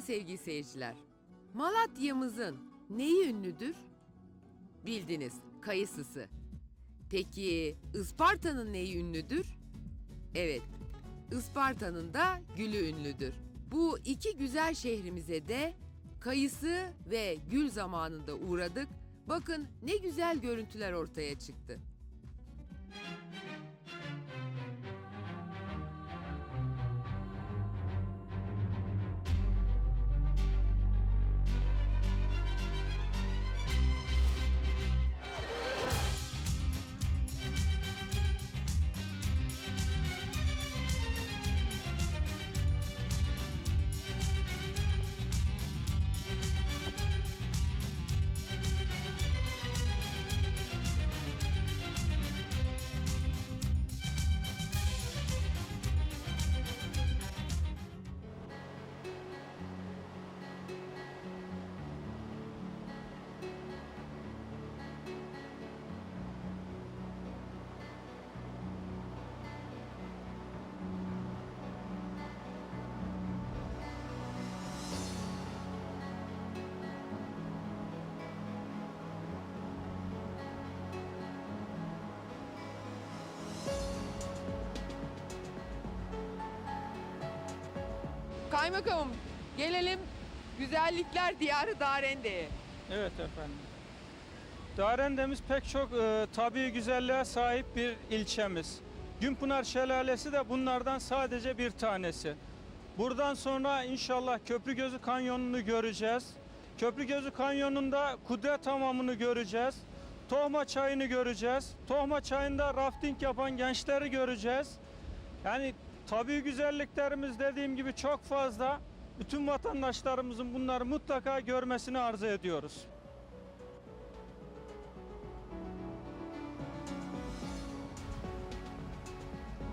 Sevgili seyirciler. Malatya'mızın neyi ünlüdür? Bildiniz, kayısısı. Peki Isparta'nın neyi ünlüdür? Evet, Isparta'nın da gülü ünlüdür. Bu iki güzel şehrimize de kayısı ve gül zamanında uğradık. Bakın ne güzel görüntüler ortaya çıktı. Kaymakamım, gelelim güzellikler diyarı Darende'ye. Evet efendim. Darendemiz pek çok e, tabii güzelliğe sahip bir ilçemiz. Günpınar Şelalesi de bunlardan sadece bir tanesi. Buradan sonra inşallah Köprügözü Kanyonu'nu göreceğiz. Köprügözü Kanyonu'nda kudret tamamını göreceğiz. Tohma Çayı'nı göreceğiz. Tohma Çayı'nda rafting yapan gençleri göreceğiz. Yani tabii güzelliklerimiz dediğim gibi çok fazla. Bütün vatandaşlarımızın bunları mutlaka görmesini arzu ediyoruz.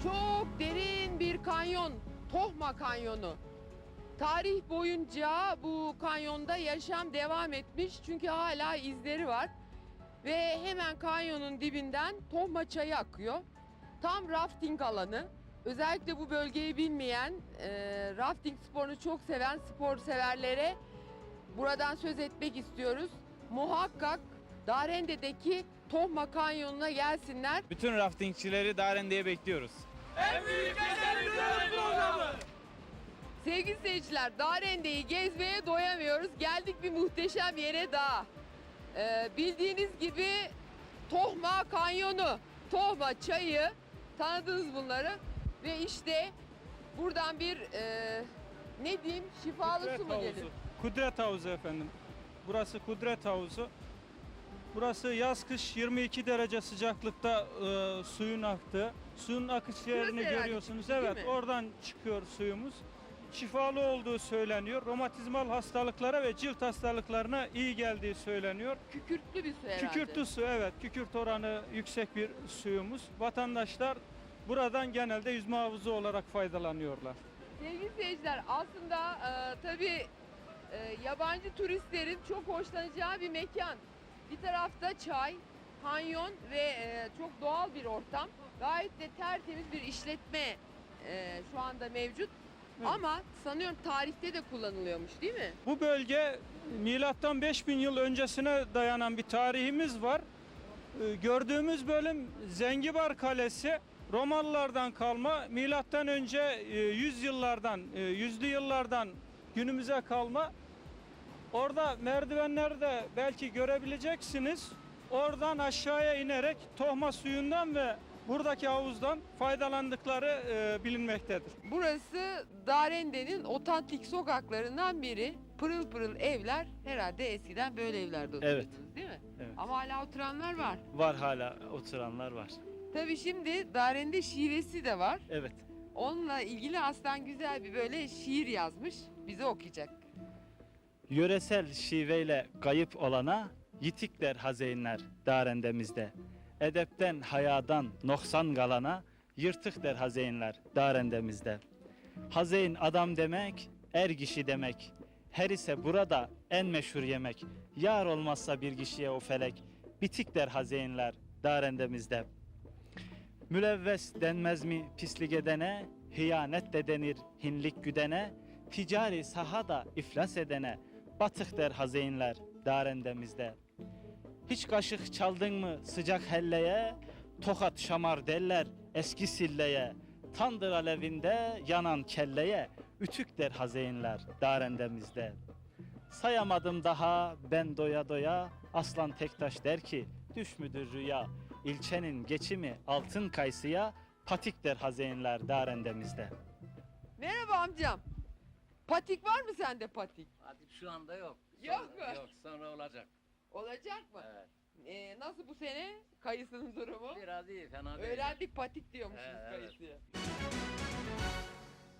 Çok derin bir kanyon, Tohma Kanyonu. Tarih boyunca bu kanyonda yaşam devam etmiş çünkü hala izleri var. Ve hemen kanyonun dibinden Tohma Çayı akıyor. Tam rafting alanı. Özellikle bu bölgeyi bilmeyen, e, rafting sporunu çok seven spor severlere buradan söz etmek istiyoruz. Muhakkak Darende'deki Tohma Kanyonu'na gelsinler. Bütün raftingçileri Darende'ye bekliyoruz. Sevgili seyirciler, Darende'yi gezmeye doyamıyoruz. Geldik bir muhteşem yere daha. Ee, bildiğiniz gibi Tohma Kanyonu, Tohma Çayı tanıdınız bunları. Ve işte buradan bir e, ne diyeyim şifalı su mu gelir? Kudret Havuzu efendim. Burası Kudret Havuzu. Burası yaz kış 22 derece sıcaklıkta e, suyun aktığı. Suyun akış yerini herhalde görüyorsunuz. değil Evet, mi? oradan çıkıyor suyumuz. Şifalı olduğu söyleniyor. Romatizmal hastalıklara ve cilt hastalıklarına iyi geldiği söyleniyor. Kükürtlü bir su herhalde. Kükürtlü su evet. Kükürt oranı yüksek bir suyumuz. Vatandaşlar buradan genelde yüzme havuzu olarak faydalanıyorlar. Sevgili seyirciler aslında e, tabii e, yabancı turistlerin çok hoşlanacağı bir mekan. Bir tarafta çay, kanyon ve e, çok doğal bir ortam. Gayet de tertemiz bir işletme e, şu anda mevcut. Evet. Ama sanıyorum tarihte de kullanılıyormuş değil mi? Bu bölge milattan 5000 yıl öncesine dayanan bir tarihimiz var. Ee, Gördüğümüz bölüm Zengibar Kalesi. Romalılardan kalma, milattan önce e, 100 yıllardan, e, yüzlü yıllardan günümüze kalma. Orada merdivenlerde belki görebileceksiniz. Oradan aşağıya inerek tohma suyundan ve buradaki havuzdan faydalandıkları e, bilinmektedir. Burası Darende'nin otantik sokaklarından biri. Pırıl pırıl evler. Herhalde eskiden böyle evlerde Evet. oturuyordunuz değil mi? Evet. Ama hala oturanlar var. Var hala oturanlar var. Tabii şimdi Darende şivesi de var. Evet. Onunla ilgili Aslan güzel bir böyle şiir yazmış. Bize okuyacak. Yöresel şiveyle kayıp olana yitikler hazeynler darendemizde. Edepten, hayadan noksan galana yırtık der hazeynler darendemizde. Hazeyn adam demek, er kişi demek. Her ise burada en meşhur yemek. Yar olmazsa bir kişiye o felek. Bitik der hazeynler darendemizde. Mülevves denmez mi pislik edene, hıyanet de denir hinlik güdene, Ticari sahada iflas edene batık der hazeynler darendemizde. Hiç kaşık çaldın mı sıcak helleye, tokat şamar derler eski silleye. Tandır alevinde yanan kelleye, ütük der hazeynler darendemizde. Sayamadım daha ben doya doya, aslan tektaş der ki düş müdür rüya. İlçenin geçimi altın kayısıya, patik der hazeynler darendemizde. Merhaba amcam. Patik var mı sende patik? Hadi şu anda yok. Yok Sonra- mu? Yok sonra olacak. Olacak mı? Evet. Ee, nasıl bu sene kayısının durumu? Biraz iyi fena değil. Öğrendik patik diyormuşuz Evet, evet. kayısıya.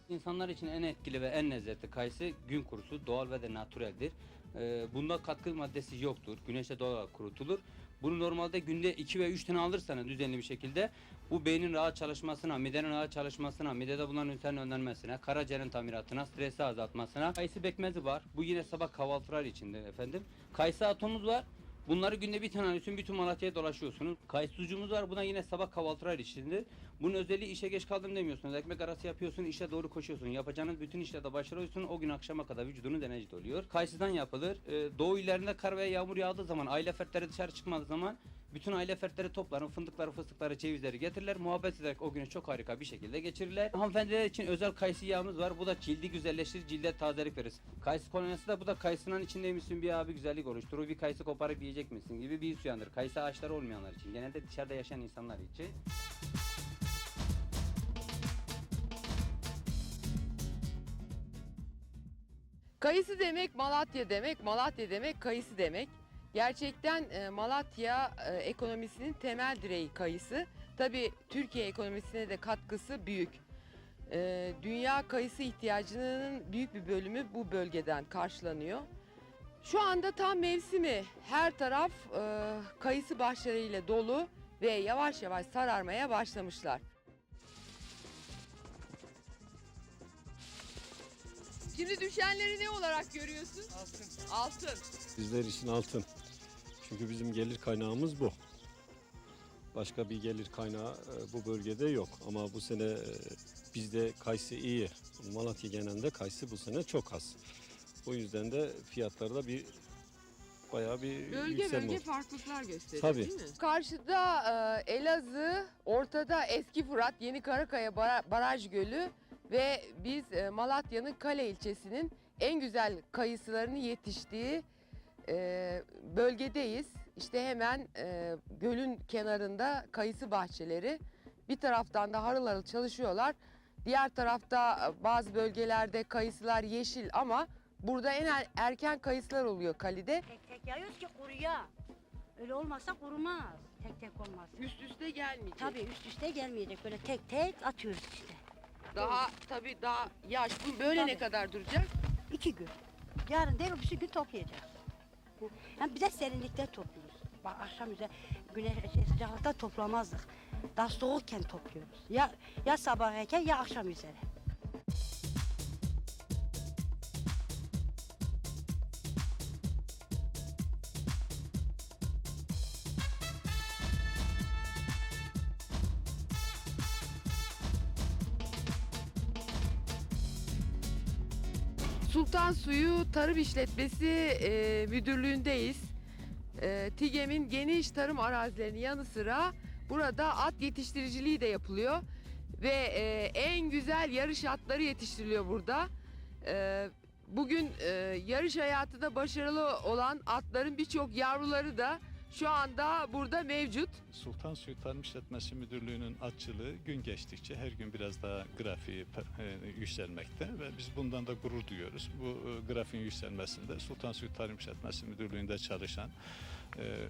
İnsanlar için en etkili ve en lezzetli kayısı gün kurusu doğal ve de natüreldir. Ee, bunda katkı maddesi yoktur. Güneşte doğal olarak kurutulur. Bunu normalde günde 2 ve 3 tane alırsanız düzenli bir şekilde bu beynin rahat çalışmasına, midenin rahat çalışmasına, midede bulunan ünitenin önlenmesine, karaciğerin tamiratına, stresi azaltmasına. Kayısı bekmezi var. Bu yine sabah kahvaltılar içinde efendim. Kayısı atomumuz var. Bunları günde bir tane alıyorsun, bütün Malatya'ya dolaşıyorsunuz. Kayısı var. Bu da yine sabah kahvaltılar içinde. Bunun özelliği işe geç kaldım demiyorsunuz. Ekmek arası yapıyorsun, işe doğru koşuyorsun. Yapacağınız bütün işlerde başarıyorsun. O gün akşama kadar vücudunun enerji doluyor. Kayısıdan yapılır. Ee, doğu illerinde kar veya yağmur yağdığı zaman, aile fertleri dışarı çıkmadığı zaman bütün aile fertleri toplarım, fındıkları, fıstıkları, cevizleri getirirler. Muhabbet ederek o günü çok harika bir şekilde geçirirler. Hanımefendiler için özel kayısı yağımız var. Bu da cildi güzelleştirir, cilde tazelik verir. Kayısı kolonyası da bu da kayısının içindeymişsin bir abi güzellik oluşturur. Bir kayısı koparıp yiyecek misin gibi bir his. Kayısı ağaçları olmayanlar için. Genelde dışarıda yaşayan insanlar için. Kayısı demek Malatya demek, Malatya demek kayısı demek. Gerçekten e, Malatya e, ekonomisinin temel direği kayısı. Tabii Türkiye ekonomisine de katkısı büyük. E, dünya kayısı ihtiyacının büyük bir bölümü bu bölgeden karşılanıyor. Şu anda tam mevsimi. Her taraf e, kayısı bahçeleriyle dolu ve yavaş yavaş sararmaya başlamışlar. Şimdi düşenleri ne olarak görüyorsun? Altın. Altın. Bizler için altın. Çünkü bizim gelir kaynağımız bu. Başka bir gelir kaynağı e, bu bölgede yok. Ama bu sene e, bizde kayısı iyi. Malatya genelinde kayısı bu sene çok az. O yüzden de fiyatlarda bir bayağı bir Bölge yükselme bölge oldu. farklılıklar gösteriyor Tabii. değil mi? Karşıda e, Elazığ, ortada Eski Fırat, Yeni Karakaya Bara- Baraj Gölü ve biz e, Malatya'nın Kale ilçesinin en güzel kayısılarının yetiştiği e, bölgedeyiz. İşte hemen e, gölün kenarında kayısı bahçeleri. Bir taraftan da harıl harıl çalışıyorlar. Diğer tarafta e, bazı bölgelerde kayısılar yeşil ama burada en er- erken kayısılar oluyor kalede. Tek tek yayıyoruz ki kuruya. Öyle olmazsa kurumaz. Tek tek olmaz. Üst üste gelmeyecek. Tabii üst üste gelmeyecek. Böyle tek tek atıyoruz işte. Daha tabii daha yaş. Bu böyle ne Tabii. kadar duracak? İki gün. Yarın değil öbürsü gün toplayacağız. Yani bir de serinlikte topluyoruz. Bak akşam üzeri güneş şey, sıcaklıkta toplamazdık. Daha soğukken topluyoruz. Ya ya sabah erken ya akşam üzeri. Sultan Suyu Tarım İşletmesi e, Müdürlüğü'ndeyiz. E, TİGEM'in geniş tarım arazilerinin yanı sıra burada at yetiştiriciliği de yapılıyor. Ve e, en güzel yarış atları yetiştiriliyor burada. E, bugün e, yarış hayatında başarılı olan atların birçok yavruları da şu anda burada mevcut. Sultan Suyu Tarım İşletmesi Müdürlüğü'nün atçılığı gün geçtikçe her gün biraz daha grafiği e, yükselmekte ve biz bundan da gurur duyuyoruz. Bu e, grafiğin yükselmesinde Sultan Suyu Tarım İşletmesi Müdürlüğü'nde çalışan e,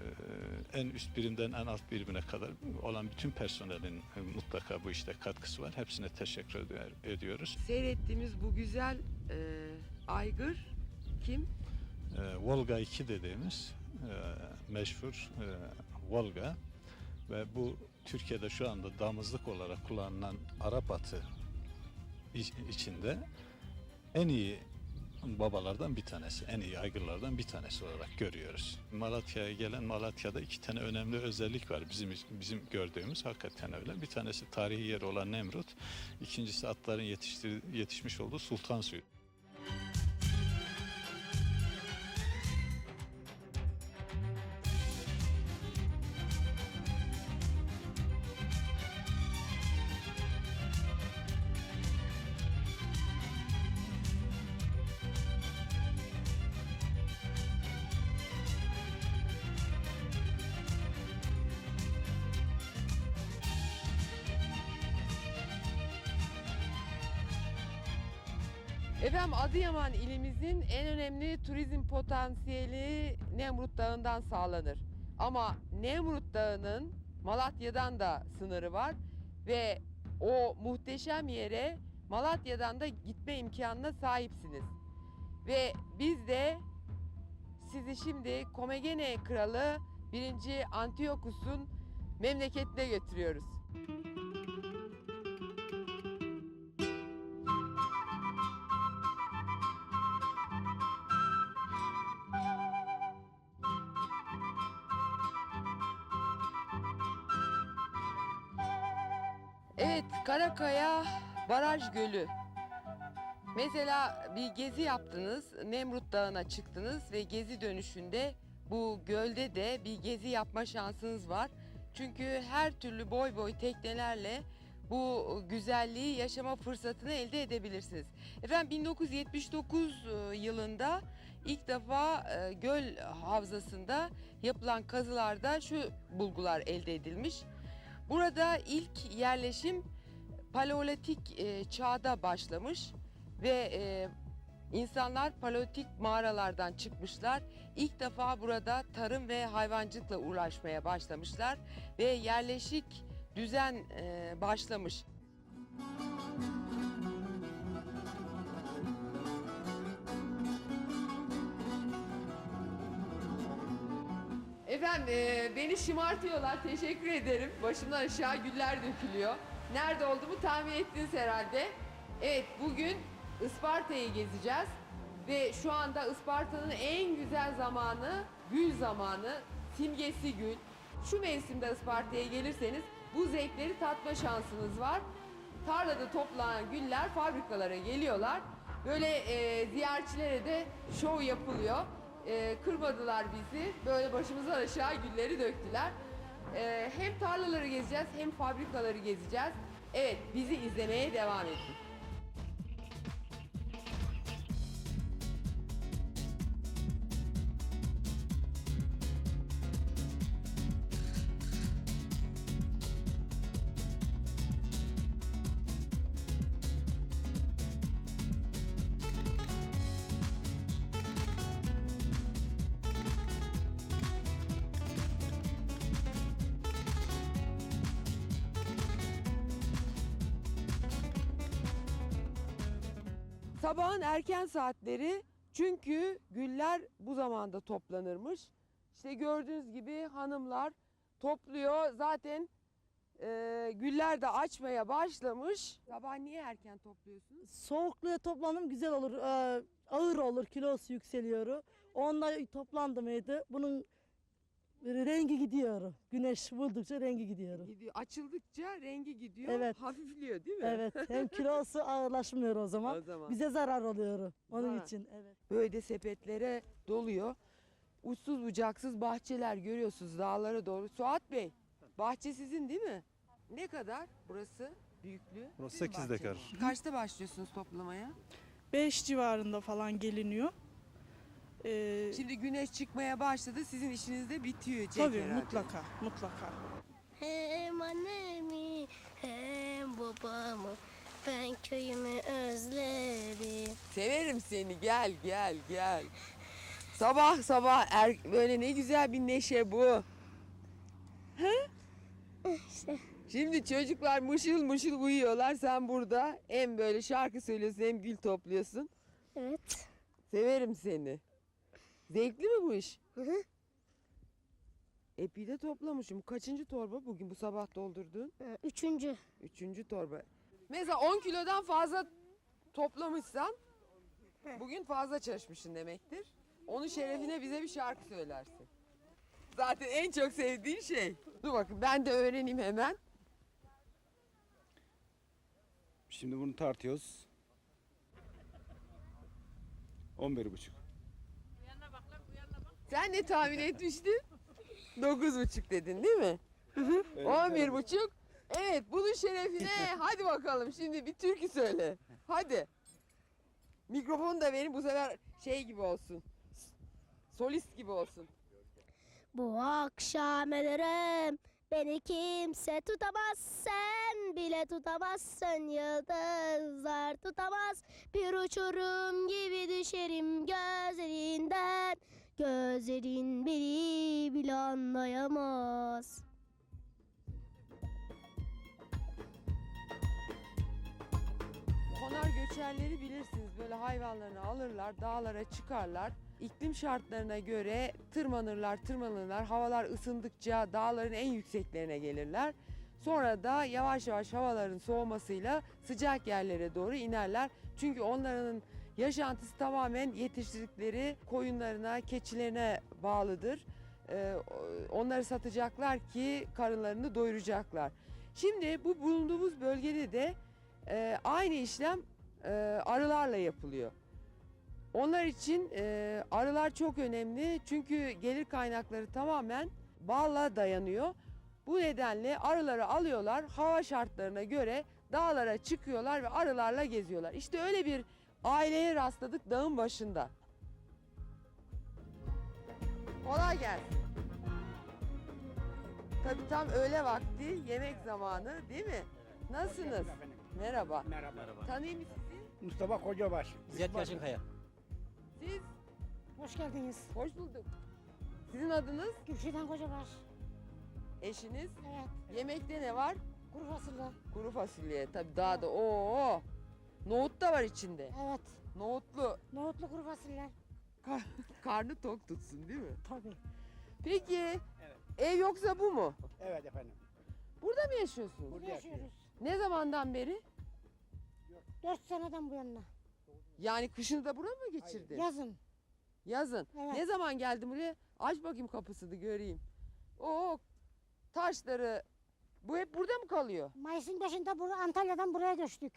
en üst birimden en alt birimine kadar olan bütün personelin e, mutlaka bu işte katkısı var. Hepsine teşekkür ediyor- ediyoruz. Seyrettiğimiz bu güzel e, aygır kim? E, Volga 2 dediğimiz e, meşhur e, Volga ve bu Türkiye'de şu anda damızlık olarak kullanılan Arap atı iç- içinde en iyi babalardan bir tanesi, en iyi aygırlardan bir tanesi olarak görüyoruz. Malatya'ya gelen Malatya'da iki tane önemli özellik var bizim bizim gördüğümüz hakikaten öyle. Bir tanesi tarihi yeri olan Nemrut, ikincisi atların yetiştir, yetişmiş olduğu Sultan Suyu. Efendim Adıyaman ilimizin en önemli turizm potansiyeli Nemrut Dağı'ndan sağlanır. Ama Nemrut Dağı'nın Malatya'dan da sınırı var ve o muhteşem yere Malatya'dan da gitme imkanına sahipsiniz. Ve biz de sizi şimdi Komegene Kralı 1. Antiokus'un memleketine götürüyoruz. Evet, Karakaya Baraj Gölü. Mesela bir gezi yaptınız, Nemrut Dağı'na çıktınız ve gezi dönüşünde bu gölde de bir gezi yapma şansınız var. Çünkü her türlü boy boy teknelerle bu güzelliği yaşama fırsatını elde edebilirsiniz. Efendim 1979 yılında ilk defa e, göl havzasında yapılan kazılarda şu bulgular elde edilmiş. Burada ilk yerleşim paleolitik e, çağda başlamış ve e, insanlar paleolitik mağaralardan çıkmışlar. İlk defa burada tarım ve hayvancılıkla uğraşmaya başlamışlar ve yerleşik düzen e, başlamış. Efendim e, beni şımartıyorlar. Teşekkür ederim. Başımdan aşağı güller dökülüyor. Nerede olduğumu tahmin ettiniz herhalde. Evet bugün Isparta'yı gezeceğiz. Ve şu anda Isparta'nın en güzel zamanı gül zamanı. Simgesi gül. Şu mevsimde Isparta'ya gelirseniz bu zevkleri tatma şansınız var. Tarlada toplanan güller fabrikalara geliyorlar. Böyle e, ziyaretçilere de şov yapılıyor. E, kırmadılar bizi. Böyle başımızdan aşağı gülleri döktüler. E, hem tarlaları gezeceğiz hem fabrikaları gezeceğiz. Evet bizi izlemeye devam edin. Sabahın erken saatleri çünkü güller bu zamanda toplanırmış. İşte gördüğünüz gibi hanımlar topluyor. Zaten e, güller de açmaya başlamış. Sabah niye erken topluyorsunuz? Soğukluğa toplanım güzel olur. Ee, ağır olur, kilosu yükseliyor. Onunla toplandı mıydı? Bunun rengi gidiyor. Güneş buldukça rengi gidiyor. Gidiyor. Açıldıkça rengi gidiyor. Evet. Hafifliyor değil mi? Evet, hem kilosu ağırlaşmıyor o zaman. O zaman. Bize zarar oluyor onun Zarar. için. Evet. Böyle de sepetlere doluyor. Uçsuz bucaksız bahçeler görüyorsunuz dağlara doğru. Suat Bey, bahçe sizin değil mi? Ne kadar burası büyüklüğü? Burası Sizin 8 bahçeniz. dekar. Kaçta başlıyorsunuz toplamaya? 5 civarında falan geliniyor. Ee, Şimdi güneş çıkmaya başladı. Sizin işiniz de bitiyor. tabii herhalde. mutlaka, mutlaka. Hem annemi hem babamı ben köyümü özledim. Severim seni. Gel gel gel. Sabah sabah er, böyle ne güzel bir neşe bu. He? Şimdi çocuklar mışıl mışıl uyuyorlar. Sen burada hem böyle şarkı söylüyorsun hem gül topluyorsun. Evet. Severim seni. Zevkli mi bu iş? Hı hı. Epey de toplamışım. Kaçıncı torba bugün bu sabah doldurdun? Ha, Üçüncü. Üçüncü torba. Mesela 10 kilodan fazla toplamışsan bugün fazla çalışmışsın demektir. Onun şerefine bize bir şarkı söylersin. Zaten en çok sevdiğin şey. Dur bakın ben de öğreneyim hemen. Şimdi bunu tartıyoruz. 11 buçuk. Sen ne tahmin etmiştin? Dokuz buçuk dedin değil mi? On bir buçuk. Evet bunun şerefine hadi bakalım şimdi bir türkü söyle. Hadi. Mikrofonu da verin bu sefer şey gibi olsun. Solist gibi olsun. Bu akşam ölürüm Beni kimse tutamaz sen bile tutamazsın yıldızlar tutamaz Bir uçurum gibi düşerim gözlerinden Gözlerin beni bile anlayamaz Konar göçerleri bilirsiniz. Böyle hayvanlarını alırlar, dağlara çıkarlar. İklim şartlarına göre tırmanırlar, tırmanırlar. Havalar ısındıkça dağların en yükseklerine gelirler. Sonra da yavaş yavaş havaların soğumasıyla sıcak yerlere doğru inerler. Çünkü onların yaşantısı tamamen yetiştirdikleri koyunlarına, keçilerine bağlıdır. Ee, onları satacaklar ki karınlarını doyuracaklar. Şimdi bu bulunduğumuz bölgede de e, aynı işlem e, arılarla yapılıyor. Onlar için e, arılar çok önemli çünkü gelir kaynakları tamamen balla dayanıyor. Bu nedenle arıları alıyorlar, hava şartlarına göre dağlara çıkıyorlar ve arılarla geziyorlar. İşte öyle bir aileye rastladık dağın başında. Kolay gelsin. Tabii tam öğle vakti, yemek zamanı değil mi? Nasılsınız? Merhaba. Merhaba. Tanıyayım mı sizi? Mustafa Kocabaş. Ziyad Yaşınkaya. Siz? Hoş geldiniz. Hoş bulduk. Sizin adınız? Gülşiden Kocabaş. Eşiniz? Evet. Yemekte ne var? Kuru fasulye. Kuru fasulye. Tabii daha da oo. Nohut da var içinde. Evet. Nohutlu. Nohutlu kuru fasulye. Karnı tok tutsun değil mi? Tabii. Peki ev yoksa bu mu? Evet efendim. Burada mı yaşıyorsunuz? Burada yaşıyoruz. Ne zamandan beri? Dört seneden bu yana. Yani kışını da burada mı geçirdin? Yazın. Yazın. Evet. Ne zaman geldin buraya? Aç bakayım kapısını göreyim. Oo taşları bu hep burada mı kalıyor? Mayıs'ın başında bur Antalya'dan buraya göçtük.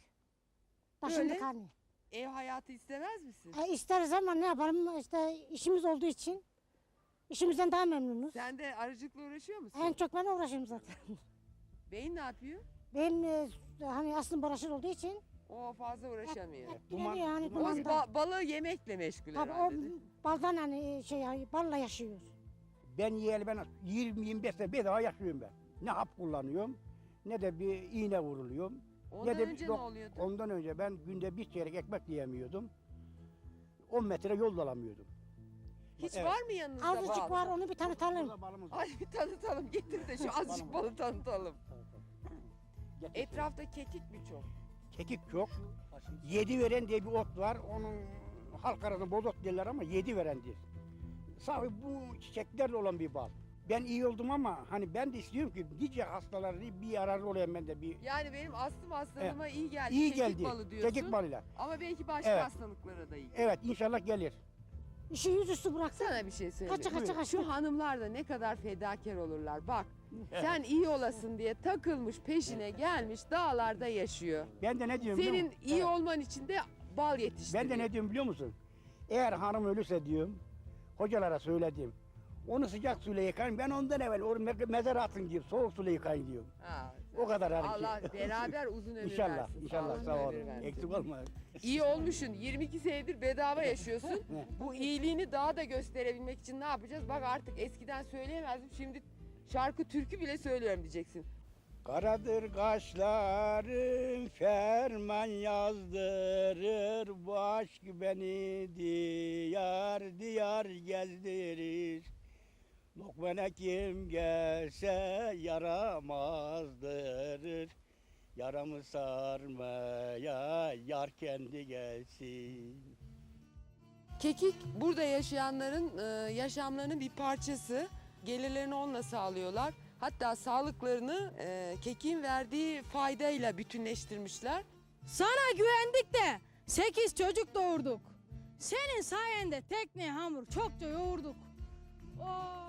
Taşındık Böyle? hani. Ev hayatı istemez misin? E, isteriz ama ne yapalım işte işimiz olduğu için işimizden daha memnunuz. Sen de arıcılıkla uğraşıyor musun? En çok ben uğraşıyorum zaten. Beyin ne yapıyor? Benim e, hani aslım baraşır olduğu için O fazla uğraşamıyor. Duman- gidemiyor yani duman- ba- balığı yemekle meşgul Tabii o herhalde. değil mi? baldan hani şey balla yaşıyor. Ben yiyeli ben 20-25 sene bedava yaşıyorum ben. Ne hap kullanıyorum ne de bir iğne vuruluyorum. Ondan de- önce yok, ne oluyordu? Ondan önce ben günde bir çeyrek ekmek yiyemiyordum. 10 metre yol alamıyordum. Hiç Evet. var mı yanınızda Azıcık bal? var onu bir tanıtalım. Ay bir tanıtalım getir de şu azıcık balı tanıtalım. Etrafta kekik mi çok? Kekik çok. Yedi veren diye bir ot var. Onun halk arasında bozot derler ama yedi verendir. Sahi bu çiçeklerle olan bir bal. Ben iyi oldum ama hani ben de istiyorum ki nice hastaları bir yararlı olayım ben de bir Yani benim astım hastalığıma iyi geldi. iyi kekik geldi. balı diyorsun. Kekik balıyla. Ama belki başka Evet. hastalıklara da iyi. Evet inşallah gelir. İşi yüzüstü bıraksa Sana bir şey söyleyeyim. kaça kaça kaça. Şu hanımlar da ne kadar fedakar olurlar. Bak sen iyi olasın diye takılmış peşine gelmiş dağlarda yaşıyor. Ben de ne diyorum biliyor Senin musun? iyi Evet. olman için de bal yetiştiriyor. Ben de ne diyorum biliyor musun? Eğer hanım ölürse diyorum, hocalara söyledim. Onu sıcak suyla yıkayın, ben ondan evvel onu me- mezara atın diyorum, soğuk suyla yıkayın diyorum. Ha, O kadar hani Allah beraber uzun ömür İnşallah, versin. inşallah sağ olun. Eksik olma. İyi olmuşsun. 22 senedir bedava yaşıyorsun. Bu iyiliğini daha da gösterebilmek için ne yapacağız? Bak artık eskiden söyleyemezdim. Şimdi şarkı türkü bile söylüyorum diyeceksin. Karadır kaşların ferman yazdırır Bu aşk beni diyar diyar gezdirir Lokmana kim gelse yaramazdırır Yaramı sarmaya yar kendi gelsin Kekik burada yaşayanların e, yaşamlarının bir parçası. Gelirlerini onunla sağlıyorlar. Hatta sağlıklarını e, kekin verdiği faydayla bütünleştirmişler. Sana güvendik de 8 çocuk doğurduk. Senin sayende tekne hamur çokça yoğurduk. Oh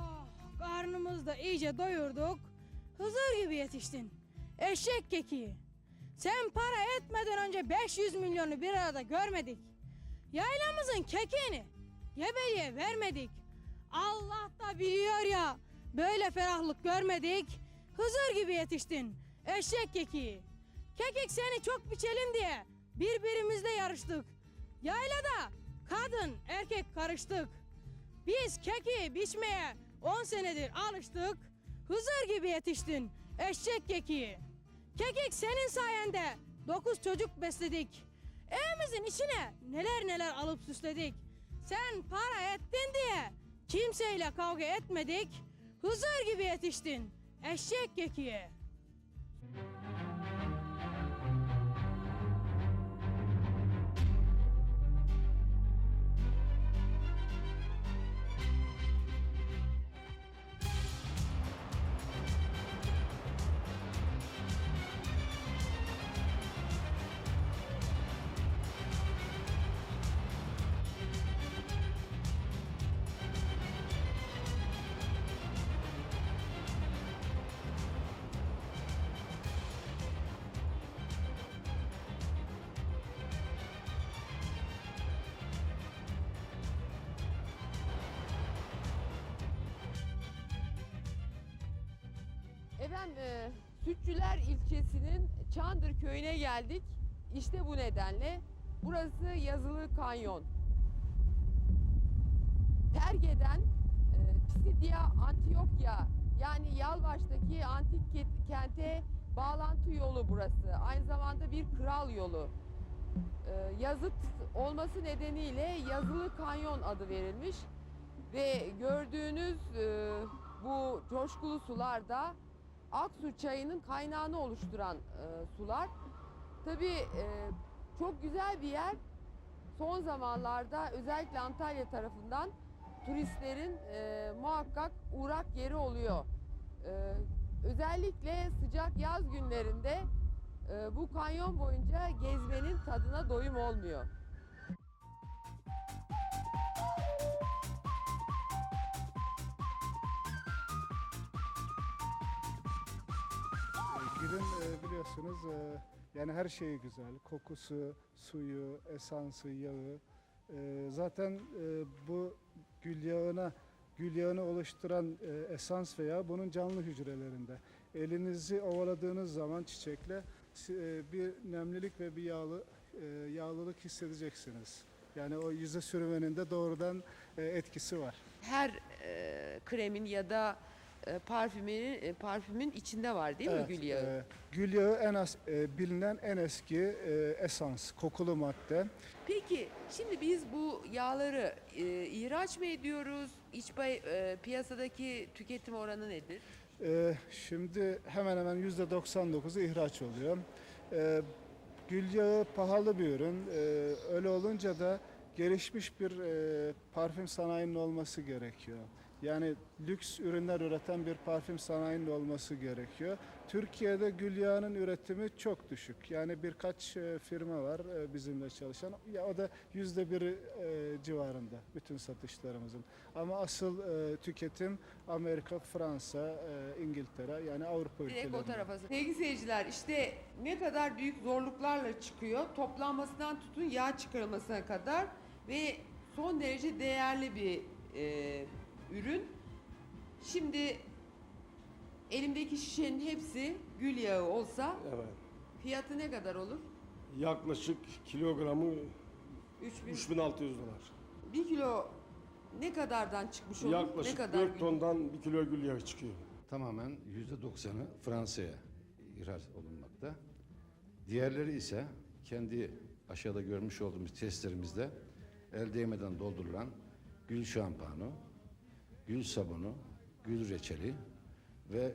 karnımızı da iyice doyurduk. Hızır gibi yetiştin. Eşek keki. Sen para etmeden önce 500 milyonu bir arada görmedik. Yaylamızın kekini gebeliğe vermedik. Allah da biliyor ya böyle ferahlık görmedik. Hızır gibi yetiştin. Eşek keki. Kekik seni çok biçelim diye birbirimizle yarıştık. Yaylada kadın erkek karıştık. Biz keki biçmeye 10 senedir alıştık. Hızır gibi yetiştin eşek kekiği. Kekik senin sayende dokuz çocuk besledik. Evimizin içine neler neler alıp süsledik. Sen para ettin diye kimseyle kavga etmedik. Hızır gibi yetiştin eşek kekiği. Efendim e, Sütçüler ilçesinin Çandır köyüne geldik. İşte bu nedenle burası Yazılı Kanyon. Terge'den e, Pisidia Antiyokya yani Yalvaç'taki antik ke- kente bağlantı yolu burası. Aynı zamanda bir kral yolu. E, yazıt olması nedeniyle Yazılı Kanyon adı verilmiş. Ve gördüğünüz e, bu coşkulu sular da Aksu çayının kaynağını oluşturan e, sular. Tabii e, çok güzel bir yer. Son zamanlarda özellikle Antalya tarafından turistlerin e, muhakkak uğrak yeri oluyor. E, özellikle sıcak yaz günlerinde e, bu kanyon boyunca gezmenin tadına doyum olmuyor. Gülün e, biliyorsunuz e, yani her şeyi güzel. Kokusu, suyu, esansı, yağı. E, Zaten e, bu gül yağına gül yağını oluşturan esans veya bunun canlı hücrelerinde. Elinizi ovaladığınız zaman çiçekle bir nemlilik ve bir yağlı yağlılık hissedeceksiniz. Yani o yüze sürmenin de doğrudan etkisi var. Her kremin ya da parfümün e, parfümün içinde var değil Evet, mi gül yağı? e, gül yağı en az e, bilinen en eski e, esans, kokulu madde. Peki şimdi biz bu yağları e, ihraç mı ediyoruz? İç e, piyasadaki tüketim oranı nedir? E, şimdi hemen hemen yüzde 99'u ihraç oluyor. E, gül yağı pahalı bir ürün. E, öyle olunca da gelişmiş bir e, parfüm sanayinin olması gerekiyor. Yani lüks ürünler üreten bir parfüm sanayinin olması gerekiyor. Türkiye'de gül yağının üretimi çok düşük. Yani birkaç e, firma var e, bizimle çalışan. Ya o da yüzde bir e, civarında bütün satışlarımızın. Ama asıl tüketim Amerika, Fransa, İngiltere yani Avrupa Direkt ülkelerinde. o tarafa. Sevgili seyirciler işte ne kadar büyük zorluklarla çıkıyor. Toplanmasından tutun yağ çıkarılmasına kadar ve son derece değerli bir e, ürün. Şimdi elimdeki şişenin hepsi gül yağı olsa Evet. fiyatı ne kadar olur? Yaklaşık kilogramı 3000 3600 dolar. Bir kilo ne kadardan çıkmış olur? ne Yaklaşık kadar 4 gül? tondan 1 kilo gül yağı çıkıyor. Tamamen %90'ı Fransa'ya ihraç olunmakta. Diğerleri ise kendi aşağıda görmüş olduğumuz testlerimizde el değmeden doldurulan gül şampuanı, gül sabunu, gül reçeli ve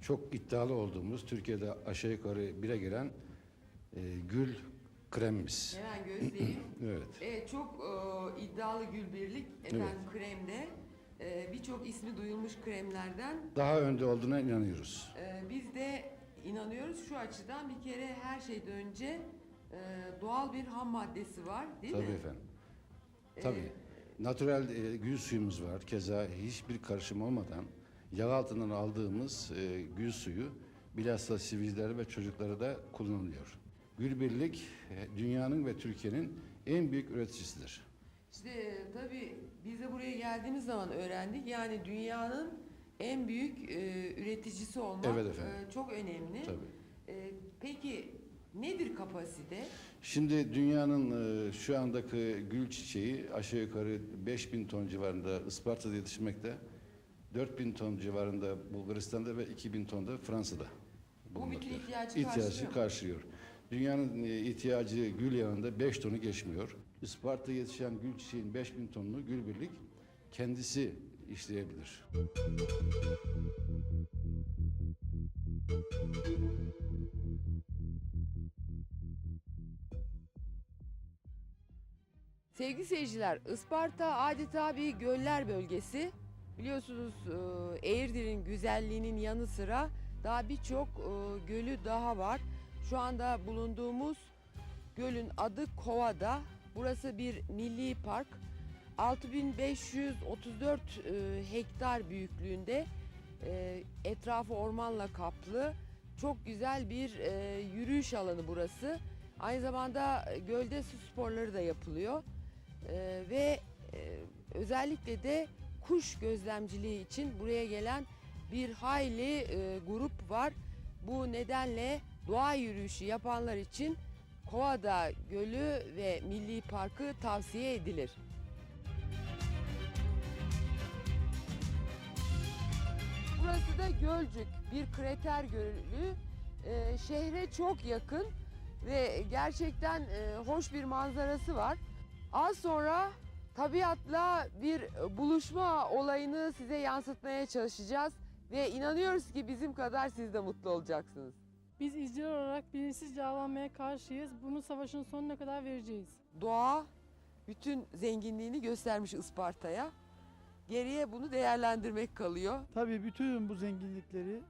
çok iddialı olduğumuz Türkiye'de aşağı yukarı bire gelen e, gül kremimiz. Hemen göstereyim. Evet. Evet, çok e, iddialı gül birlik efendim kremde. E, Birçok ismi duyulmuş kremlerden. Daha önde olduğuna inanıyoruz. E, biz de inanıyoruz şu açıdan bir kere her şeyden önce e, doğal bir ham maddesi var değil Tabii mi? efendim. Ee, Tabii. Natural e, gül suyumuz var. Keza hiçbir karışım olmadan yağ altından aldığımız e, gül suyu bilhassa sivilcelere ve çocuklara da kullanılıyor. Gül Birlik e, dünyanın ve Türkiye'nin en büyük üreticisidir. İşte e, tabii biz de buraya geldiğimiz zaman öğrendik. Yani dünyanın en büyük e, üreticisi olmak Evet efendim. e, çok önemli. Tabii. E, peki nedir kapasite? Şimdi dünyanın e, şu andaki gül çiçeği aşağı yukarı 5000 ton civarında Isparta'da yetişmekte. 4000 ton civarında Bulgaristan'da ve 2000 ton da Fransa'da. Bu bütün ihtiyacı İhtiyacı karşılıyor. karşılıyor. Dünyanın e, ihtiyacı gül yağında 5 tonu geçmiyor. Isparta'da yetişen gül çiçeğin 5000 tonunu gülbirlik kendisi işleyebilir. Sevgili seyirciler, Isparta adeta bir göller bölgesi. Biliyorsunuz e, Eğirdir'in güzelliğinin yanı sıra daha birçok e, gölü daha var. Şu anda bulunduğumuz gölün adı Kovada. Burası bir milli park. 6534 e, hektar büyüklüğünde e, etrafı ormanla kaplı. Çok güzel bir yürüyüş alanı burası. Aynı zamanda gölde su sporları da yapılıyor. Ee, ve e, özellikle de kuş gözlemciliği için buraya gelen bir hayli e, grup var. Bu nedenle doğa yürüyüşü yapanlar için Kovada Gölü ve Milli Parkı tavsiye edilir. Burası da Gölcük, bir krater gölü. Ee, şehre çok yakın ve gerçekten e, hoş bir manzarası var. Az sonra tabiatla bir buluşma olayını size yansıtmaya çalışacağız ve inanıyoruz ki bizim kadar siz de mutlu olacaksınız. Biz izciler olarak bilinçsizce avlanmaya karşıyız. Bunu savaşın sonuna kadar vereceğiz. Doğa bütün zenginliğini göstermiş Isparta'ya. Geriye bunu değerlendirmek kalıyor. Tabii bütün bu zenginlikleri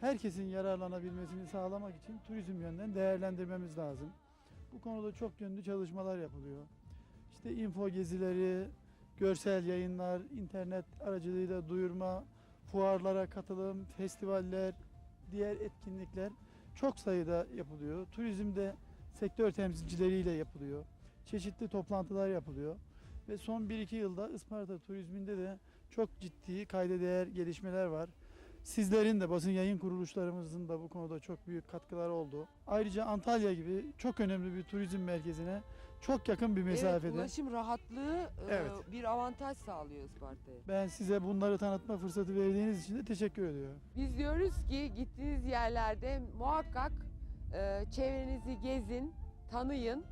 herkesin yararlanabilmesini sağlamak için turizm yönden değerlendirmemiz lazım. Bu konuda çok yönlü çalışmalar yapılıyor. İşte info gezileri, görsel yayınlar, internet aracılığıyla duyurma, fuarlara katılım, festivaller, diğer etkinlikler çok sayıda yapılıyor. Turizmde sektör temsilcileriyle yapılıyor. Çeşitli toplantılar yapılıyor. Ve son 1-2 yılda Isparta turizminde de çok ciddi kayda değer gelişmeler var. Sizlerin de basın yayın kuruluşlarımızın da bu konuda çok büyük katkıları oldu. Ayrıca Antalya gibi çok önemli bir turizm merkezine çok yakın bir mesafede. Evet, ulaşım rahatlığı e, Evet. bir avantaj sağlıyor Isparta'ya. Ben size bunları tanıtma fırsatı verdiğiniz için de teşekkür ediyorum. Biz diyoruz ki gittiğiniz yerlerde muhakkak e, çevrenizi gezin, tanıyın.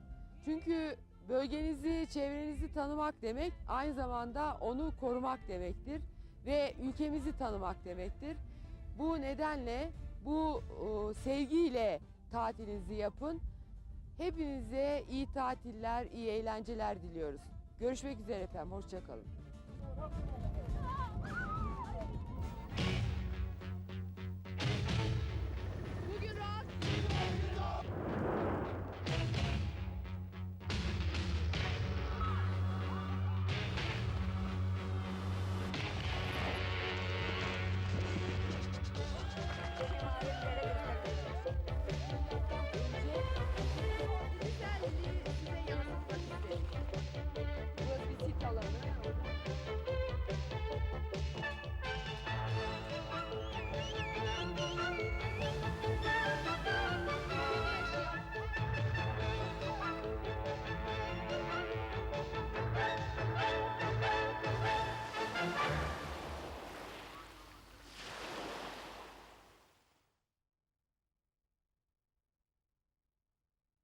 Çünkü bölgenizi, çevrenizi tanımak demek aynı zamanda onu korumak demektir ve ülkemizi tanımak demektir. Bu nedenle bu e, sevgiyle tatilinizi yapın. Hepinize iyi tatiller, iyi eğlenceler diliyoruz. Görüşmek üzere efendim, hoşçakalın.